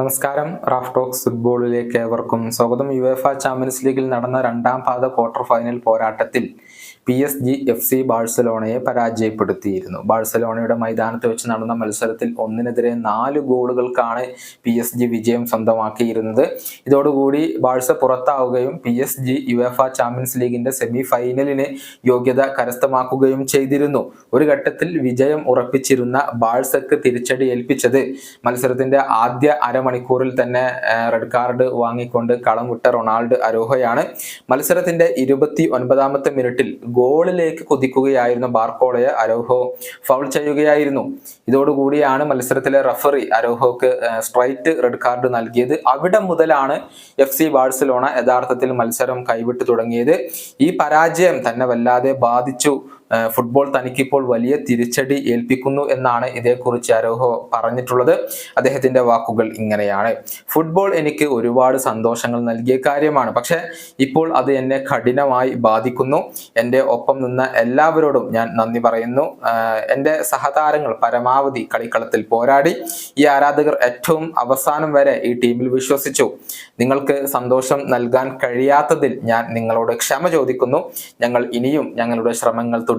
നമസ്കാരം. Raf talks ഫുട്ബോളിലേക്ക് ഏവർക്കും സ്വാഗതം. യുഎഫ ചാമ്പ്യൻസ് ലീഗിൽ നടന്ന രണ്ടാം പാദ ക്വാർട്ടർ ഫൈനൽ പോരാട്ടത്തിൽ P S G F C ബാഴ്സലോണയെ പരാജയപ്പെടുത്തിയിരുന്നു. ബാഴ്സലോണയുടെ മൈതാനത്ത് വെച്ച് നടന്ന മത്സരത്തിൽ ഒന്നിനെതിരെ നാല് ഗോളുകൾക്കാണ് പി എസ് ജി വിജയം സ്വന്തമാക്കിയിരുന്നത്. ഇതോടുകൂടി Barca പുറത്താവുകയും P S G UEFA champions ലീഗിന്റെ സെമി ഫൈനലിന് യോഗ്യത കരസ്ഥമാക്കുകയും ചെയ്തിരുന്നു. ഒരു ഘട്ടത്തിൽ വിജയം ഉറപ്പിച്ചിരുന്ന ബാഴ്സക്ക് തിരിച്ചടി ഏൽപ്പിച്ചത് മത്സരത്തിന്റെ ആദ്യ അരമണിക്കൂറിൽ തന്നെ റെഡ് കാർഡ് വാങ്ങിക്കൊണ്ട് കളം വിട്ട റൊണാൾഡ് അരോഹയാണ്. മത്സരത്തിന്റെ ഇരുപത്തി ഒൻപതാമത്തെ മിനിറ്റിൽ ഗോളിലേക്ക് കുതിക്കുകയായിരുന്ന ബാർക്കോളയെ അരോഹോ ഫൗൾ ചെയ്യുകയായിരുന്നു. ഇതോടുകൂടിയാണ് മത്സരത്തിലെ റഫറി അരോഹോക്ക് സ്ട്രൈറ്റ് റെഡ് കാർഡ് നൽകിയത്. അവിടെ മുതലാണ് എഫ് സി ബാഴ്സലോണ യഥാർത്ഥത്തിൽ മത്സരം കൈവിട്ടു തുടങ്ങിയത്. ഈ പരാജയം തന്നെ വല്ലാതെ ബാധിച്ചു. ഫുട്ബോൾ തനിക്കിപ്പോൾ വലിയ തിരിച്ചടി ഏൽപ്പിക്കുന്നു എന്നാണ് ഇതേക്കുറിച്ച് അരോഹോ പറഞ്ഞിട്ടുള്ളത്. അദ്ദേഹത്തിന്റെ വാക്കുകൾ ഇങ്ങനെയാണ്. ഫുട്ബോൾ എനിക്ക് ഒരുപാട് സന്തോഷങ്ങൾ നൽകിയ കാര്യമാണ്. പക്ഷെ ഇപ്പോൾ അത് എന്നെ കഠിനമായി ബാധിക്കുന്നു. എന്റെ ഒപ്പം നിന്ന എല്ലാവരോടും ഞാൻ നന്ദി പറയുന്നു. എന്റെ സഹതാരങ്ങൾ പരമാവധി കളിക്കളത്തിൽ പോരാടി. ഈ ആരാധകർ ഏറ്റവും അവസാനം വരെ ഈ ടീമിൽ വിശ്വസിച്ചു. നിങ്ങൾക്ക് സന്തോഷം നൽകാൻ കഴിയാത്തതിൽ ഞാൻ നിങ്ങളോട് ക്ഷമ ചോദിക്കുന്നു. ഞങ്ങൾ ഇനിയും ഞങ്ങളുടെ ശ്രമങ്ങൾ തുടരും.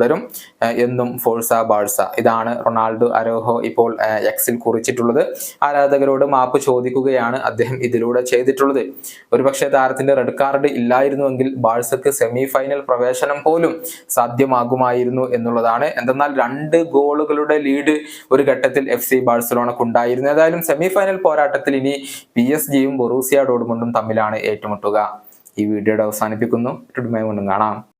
ആഹ് എന്നും ഫോഴ്സ ബാഴ്സ. ഇതാണ് റൊണാൾഡോ അരോഹോ ഇപ്പോൾ എക്സിൽ കുറിച്ചിട്ടുള്ളത്. ആരാധകരോട് മാപ്പ് ചോദിക്കുകയാണ് അദ്ദേഹം ഇതിലൂടെ ചെയ്തിട്ടുള്ളത്. ഒരുപക്ഷെ താരത്തിന്റെ റെഡ് കാർഡ് ഇല്ലായിരുന്നുവെങ്കിൽ ബാഴ്സക്ക് സെമി ഫൈനൽ പ്രവേശനം പോലും സാധ്യമാകുമായിരുന്നു എന്നുള്ളതാണ്. എന്തെന്നാൽ രണ്ട് ഗോളുകളുടെ ലീഡ് ഒരു ഘട്ടത്തിൽ എഫ് സി ബാഴ്സലോണക്ക് ഉണ്ടായിരുന്നു. ഏതായാലും സെമി ഫൈനൽ പോരാട്ടത്തിൽ ഇനി പി എസ് ജിയും ബൊറൂസിയ ഡോഡ്മുണ്ടും തമ്മിലാണ് ഏറ്റുമുട്ടുക. ഈ വീഡിയോയുടെ അവസാനിപ്പിക്കുന്നു. കാണാം.